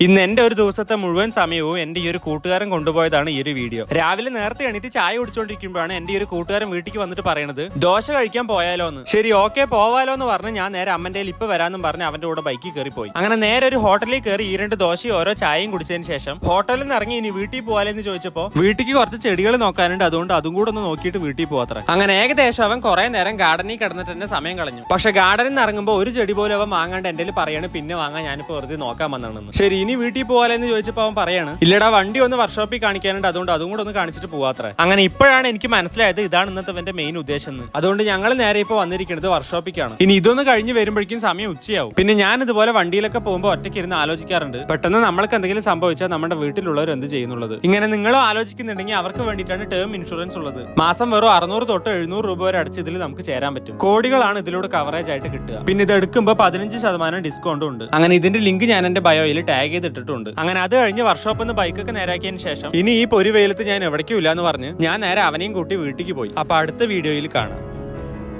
ഇന്ന് എന്റെ ഒരു ദിവസത്തെ മുഴുവൻ സമയവും എന്റെ ഈ ഒരു കൂട്ടുകാരൻ കൊണ്ടുപോയതാണ് ഈ ഒരു വീഡിയോ. രാവിലെ നേരത്തെ എണീറ്റ് ചായ കുടിച്ചോണ്ടിരിക്കുമ്പോഴാണ് എന്റെ ഈ ഒരു കൂട്ടുകാരൻ വീട്ടിലേക്ക് വന്നിട്ട് പറയണത് ദോശ കഴിക്കാൻ പോയാലോ എന്ന് ശരി ഓക്കെ പോവാലോ എന്ന് പറഞ്ഞ് ഞാൻ നേരെ അമ്മന്റെ ഇപ്പൊ വരാമെന്നും പറഞ്ഞ് അവന്റെ കൂടെ ബൈക്കിൽ കയറി പോയി അങ്ങനെ നേരെ ഒരു ഹോട്ടലിൽ കയറി ഈ രണ്ട് ദോശയും ഓരോ ചായയും കുടിച്ചതിന് ശേഷം ഹോട്ടലിൽ നിന്ന് ഇറങ്ങി ഇനി വീട്ടിൽ പോകാലെന്ന് ചോദിച്ചപ്പോ വീട്ടിലേക്ക് കുറച്ച് ചെടികൾ നോക്കാനുണ്ട് അതുകൊണ്ട് അതും കൂടെ ഒന്ന് നോക്കിയിട്ട് വീട്ടിൽ പോകാത്ര അങ്ങനെ ഏകദേശം അവൻ കുറെ നേരം ഗാർഡനിൽ കിടന്നിട്ട് തന്നെ സമയം കളഞ്ഞു. പക്ഷെ ഗാർഡനിൽ നിന്ന് ഇറങ്ങുമ്പോൾ ഒരു ചെടി പോലും അവൻ വാങ്ങാണ്ട് എന്റെ പറയാണ് പിന്നെ വാങ്ങാൻ ഞാനിപ്പോ വെറുതെ നോക്കാൻ വന്നാണെന്ന് ശരി ഇനി വീട്ടിൽ പോകാലെന്ന് ചോദിച്ചപ്പോ അവൻ പറയാണ് ഇല്ലടാ വണ്ടി ഒന്ന് വർക്ക്ഷോപ്പിൽ കാണിക്കാനുണ്ട് അതുകൊണ്ട് അതും കൂടെ ഒന്ന് കാണിച്ചിട്ട് പോവാത്ര. അങ്ങനെ ഇപ്പോഴാണ് എനിക്ക് മനസ്സിലായത് ഇതാണ് ഇന്നത്തെ അവന്റെ മെയിൻ ഉദ്ദേശം എന്ന്. അതുകൊണ്ട് ഞങ്ങൾ നേരെ ഇപ്പൊ വന്നിരിക്കുന്നത് വർക്ക്ഷോപ്പിക്കാണ് ഇനി ഇതൊന്ന് കഴിഞ്ഞ് വരുമ്പോഴേക്കും സമയം ഉച്ചയാവും. പിന്നെ ഞാൻ ഇതുപോലെ വണ്ടിയിലൊക്കെ പോകുമ്പോൾ ഒറ്റയ്ക്ക് ഇരുന്ന് ആലോചിക്കാറുണ്ട്. പെട്ടെന്ന് നമ്മൾക്ക് എന്തെങ്കിലും സംഭവിച്ചാൽ നമ്മുടെ വീട്ടിലുള്ളവർ എന്ത് ചെയ്യുന്നുള്ളത്? ഇങ്ങനെ നിങ്ങളും ആലോചിക്കുന്നുണ്ടെങ്കിൽ അവർക്ക് വേണ്ടിയിട്ടാണ് ടേം ഇൻഷുറൻസ് ഉള്ളത്. മാസം വെറും അറുന്നൂറ് തൊട്ട് എഴുന്നൂറ് രൂപ വരെ അടിച്ച് ഇതിൽ നമുക്ക് ചേരാൻ പറ്റും. കോടികളാണ് ഇതിലൂടെ കവറേജ് ആയിട്ട് കിട്ടുക. പിന്നെ ഇത് എടുക്കുമ്പോൾ പതിനഞ്ച് ശതമാനം ഡിസ്കൗണ്ടും ഉണ്ട്. അങ്ങനെ ഇതിന്റെ ലിങ്ക് ഞാൻ എന്റെ ബയോയിൽ ടാഗ് ചെയ്തിട്ടിട്ടുണ്ട്. അങ്ങനെ അത് കഴിഞ്ഞ് വർക്ക്ഷോപ്പിൽ നിന്ന് ബൈക്കൊക്കെ നേരാക്കിയതിന് ശേഷം ഇനി ഈ പൊരി വെയിലത്ത് ഞാൻ എവിടേക്കും ഇല്ല എന്ന് പറഞ്ഞ് ഞാൻ നേരെ അവനെയും കൂട്ടി വീട്ടിലേക്ക് പോയി. അപ്പൊ അടുത്ത വീഡിയോയിൽ കാണാം.